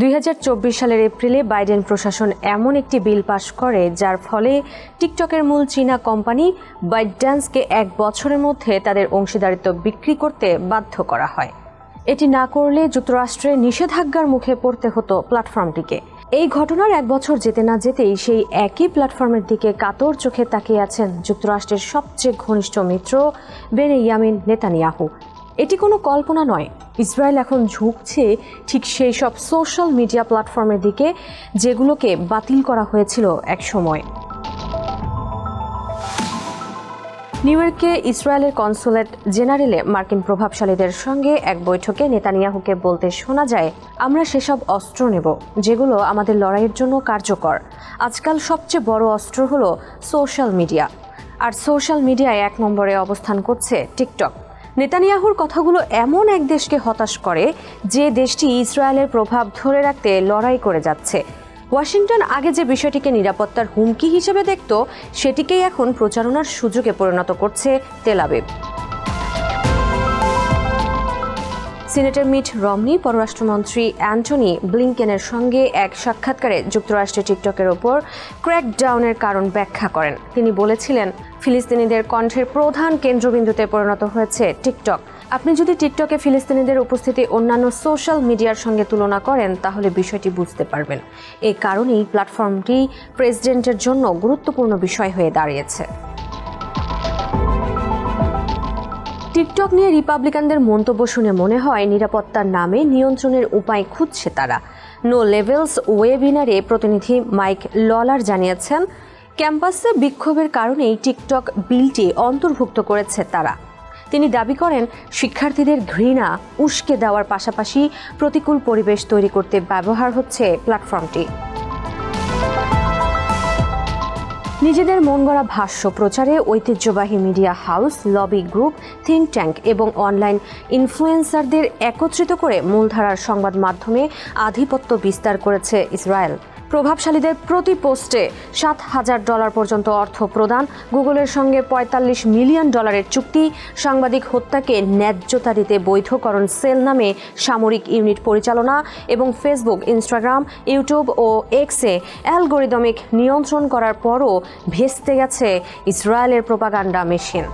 দুই হাজার চব্বিশ সালের এপ্রিলে বাইডেন প্রশাসন এমন একটি বিল পাশ করে, যার ফলে টিকটকের মূল চীনা কোম্পানি বাইডড্যান্সকে এক বছরের মধ্যে তাদের অংশীদারিত্ব বিক্রি করতে বাধ্য করা হয়। এটি না করলে যুক্তরাষ্ট্রে নিষেধাজ্ঞার মুখে পড়তে হতো প্ল্যাটফর্মটিকে। এই ঘটনার এক বছর যেতে না যেতেই সেই একই প্ল্যাটফর্মের দিকে কাতর চোখে তাকিয়ে আছেন যুক্তরাষ্ট্রের সবচেয়ে ঘনিষ্ঠ মিত্র বেনে ইয়ামিন নেতানিয়াহু। এটি কোনো কল্পনা নয়। ইসরায়েল এখন ঝুঁকছে ঠিক সেই সব সোশ্যাল মিডিয়া প্ল্যাটফর্মের দিকে যেগুলোকে বাতিল করা হয়েছিল এক সময়। নিউ ইয়র্কে ইসরায়েলের কনসুলেট জেনারেলে মার্কিন প্রভাবশালীদের সঙ্গে এক বৈঠকে নেতানিয়াহুকে বলতে শোনা যায়, আমরা সেসব অস্ত্র নেব, যেগুলো আমাদের লড়াইয়ের জন্য কার্যকর। আজকাল সবচেয়ে বড় অস্ত্র হলো সোশ্যাল মিডিয়া। আর সোশ্যাল মিডিয়ায় এক নম্বরে অবস্থান করছে টিকটক। নেতানিয়াহুর কথাগুলো এমন এক দেশকে হতাশ করে যে দেশটি ইসরায়েলের প্রভাব ধরে রাখতে লড়াই করে যাচ্ছে। ওয়াশিংটন আগে যে বিষয়টিকে নিরাপত্তার হুমকি হিসেবে দেখত, সেটিকেই এখন প্রচারণার সুযোগে পরিণত করছে Tel Aviv senator Mitt Romney, পররাষ্ট্রমন্ত্রী অ্যান্টনি ব্লিংকেনের সঙ্গে এক সাক্ষাৎকারে যুক্তরাষ্ট্রের টিকটকের ওপর ক্র্যাকডাউনের কারণ ব্যাখ্যা করেন। তিনি বলেছিলেন ফিলিস্তিনিদের কণ্ঠের প্রধান কেন্দ্রবিন্দুতে পরিণত হয়েছে টিকটক। আপনি যদি টিকটকে ফিলিস্তিনিদের উপস্থিতি অন্যান্য সোশ্যাল মিডিয়ার সঙ্গে তুলনা করেন, তাহলে বিষয়টি বুঝতে পারবেন। এই কারণেই প্ল্যাটফর্মটি প্রেসিডেন্টের জন্য গুরুত্বপূর্ণ বিষয় হয়ে দাঁড়িয়েছে। টিকটক নিয়ে রিপাবলিকানদের মন্তব্য শুনে মনে হয়, নিরাপত্তার নামে নিয়ন্ত্রণের উপায় খুঁজছে তারা। নো লেভেলস ওয়েবিনারে প্রতিনিধি মাইক ললার জানিয়েছেন ক্যাম্পাসে বিক্ষোভের কারণেই টিকটক বিলটি অন্তর্ভুক্ত করেছে তারা। তিনি দাবি করেন, শিক্ষার্থীদের ঘৃণা, উস্কে দেওয়ার পাশাপাশি প্রতিকূল পরিবেশ তৈরি করতে ব্যবহার হচ্ছে প্ল্যাটফর্মটি। নিজেদের মন গড়া ভাষ্য প্রচারে ঐতিহ্যবাহী media house, lobby group, think tank এবং অনলাইন ইনফ্লুয়েন্সারদের একত্রিত করে মূলধারার সংবাদ মাধ্যমে আধিপত্য বিস্তার করেছে ইসরায়েল। প্রভাবশালীদের প্রতি পোস্টে সাত হাজার ডলার পর্যন্ত অর্থ প্রদান, গুগলের সঙ্গে পঁয়তাল্লিশ মিলিয়ন ডলারের চুক্তি, সাংবাদিক হত্যাকে ন্যায্যতা দিতে বৈধকরণ সেল নামে সামরিক ইউনিট পরিচালনা এবং ফেসবুক, ইনস্টাগ্রাম, ইউটিউব ও এক্সে অ্যালগোরিদমিক নিয়ন্ত্রণ করার পরও ভেস্তে গেছে ইসরায়েলের প্রোপাগান্ডা মেশিন।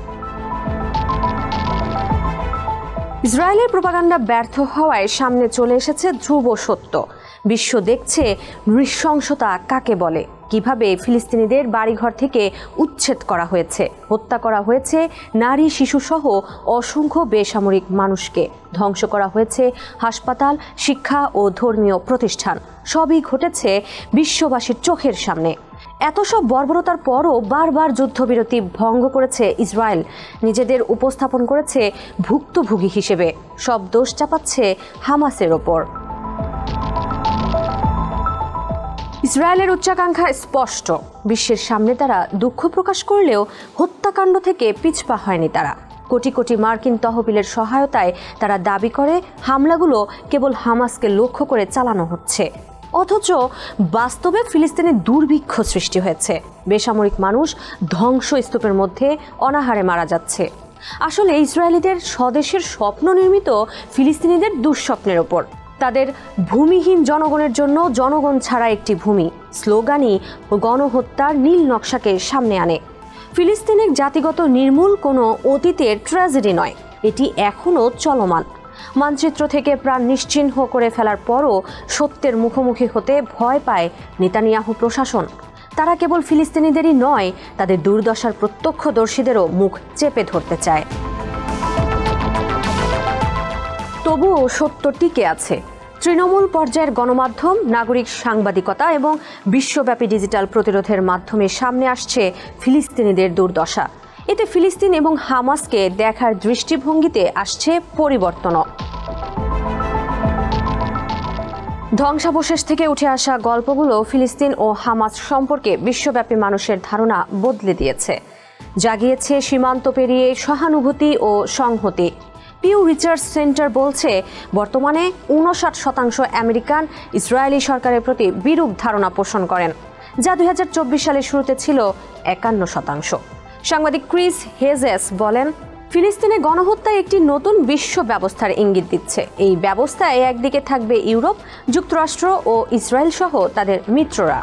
ইসরায়েলের প্রোপাগান্ডা ব্যর্থ হওয়ায় সামনে চলে এসেছে ধ্রুব সত্য। বিশ্ব দেখছে নৃশংসতা কাকে বলে? কীভাবে ফিলিস্তিনিদের বাড়িঘর থেকে উচ্ছেদ করা হয়েছে? হত্যা করা হয়েছে নারী, শিশুসহ অসংখ্য বেসামরিক মানুষকে। ধ্বংস করা হয়েছে হাসপাতাল, শিক্ষা ও ধর্মীয় প্রতিষ্ঠান। সবই ঘটেছে বিশ্ববাসীর চোখের সামনে। এত সব বর্বরতার পরও বারবার যুদ্ধবিরতি ভঙ্গ করেছে ইসরায়েল। নিজেদের উপস্থাপন করেছে ভুক্তভোগী হিসেবে। সব দোষ চাপাচ্ছে হামাসের ওপর। ইসরায়েলের উচ্চাকাঙ্ক্ষা স্পষ্ট। বিশ্বের সামনে তারা দুঃখ প্রকাশ করলেও হত্যাকাণ্ড থেকে পিছপা হয়নি তারা। কোটি কোটি মার্কিন তহবিলের সহায়তায় তারা দাবি করে, হামলাগুলো কেবল হামাসকে লক্ষ্য করে চালানো হচ্ছে। অথচ বাস্তবে ফিলিস্তিনে দুর্ভিক্ষ সৃষ্টি হয়েছে। বেসামরিক মানুষ ধ্বংসস্তূপের মধ্যে অনাহারে মারা যাচ্ছে। আসলে ইসরায়েলিদের স্বদেশের স্বপ্ন নির্মিত ফিলিস্তিনিদের দুঃস্বপ্নের ওপর। তাদের ভূমিহীন জনগণের জন্য জনগণ ছাড়া একটি ভূমি। স্লোগানই গণহত্যার নীল নকশাকে সামনে আনে। ফিলিস্তিনের জাতিগত নির্মূল কোনো অতীতের ট্র্যাজেডি নয়, এটি এখনও চলমান। মানচিত্র থেকে প্রাণ নিশ্চিহ্ন করে ফেলার পরও সত্যের মুখোমুখি হতে ভয় পায় নেতানিয়াহু প্রশাসন। তারা কেবল ফিলিস্তিনিদেরই নয়, তাদের দুর্দশার প্রত্যক্ষদর্শীদেরও মুখ চেপে ধরতে চায়। তবুও সত্য টিকে আছে। তৃণমূল পর্যায়ের গণমাধ্যম, নাগরিক সাংবাদিকতা এবং বিশ্বব্যাপী ডিজিটাল প্রতিরোধের মাধ্যমে সামনে আসছে ফিলিস্তিনিদের দুর্দশা। এতে ফিলিস্তিন এবং হামাসকে দেখার দৃষ্টিভঙ্গিতে আসছে পরিবর্তনও। ধ্বংসাবশেষ থেকে উঠে আসা গল্পগুলো ফিলিস্তিন ও হামাস সম্পর্কে বিশ্বব্যাপী মানুষের ধারণা বদলে দিয়েছে। জাগিয়েছে সীমান্ত পেরিয়ে সহানুভূতি ও সংহতি। পিউ রিসার্চ সেন্টার বলছে, বর্তমানে উনষাট শতাংশ আমেরিকান ইসরায়েলি সরকারের প্রতি বিরূপ ধারণা পোষণ করেন, যা দুই সালের শুরুতে ছিল একান্ন শতাংশ। সাংবাদিক ক্রিস হেজেস বলেন, ফিলিস্তিনে গণহত্যায় একটি নতুন বিশ্ব ব্যবস্থার ইঙ্গিত দিচ্ছে। এই ব্যবস্থায় একদিকে থাকবে ইউরোপ, যুক্তরাষ্ট্র ও ইসরায়েল সহ তাদের মিত্ররা।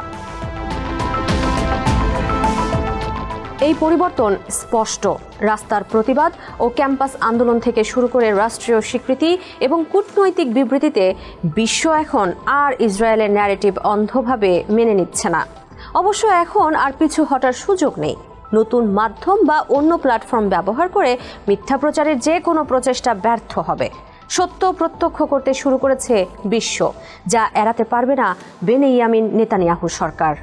এই পরিবর্তন স্পষ্ট। রাস্তার প্রতিবাদ ও ক্যাম্পাস আন্দোলন থেকে শুরু করে রাষ্ট্রীয় স্বীকৃতি এবং কূটনৈতিক বিবৃতিতে বিশ্ব এখন আর ইসরায়েলের ন্যারেটিভ অন্ধভাবে মেনে নিচ্ছে না। অবশ্য এখন আর পিছু হটার সুযোগ নেই। নতুন মাধ্যম বা অন্য প্ল্যাটফর্ম ব্যবহার করে মিথ্যা প্রচারের যে কোনো প্রচেষ্টা ব্যর্থ হবে। সত্য প্রত্যক্ষ করতে শুরু করেছে বিশ্ব, যা এড়াতে পারবে না বেনে ইয়ামিন নেতানিয়াহু সরকার।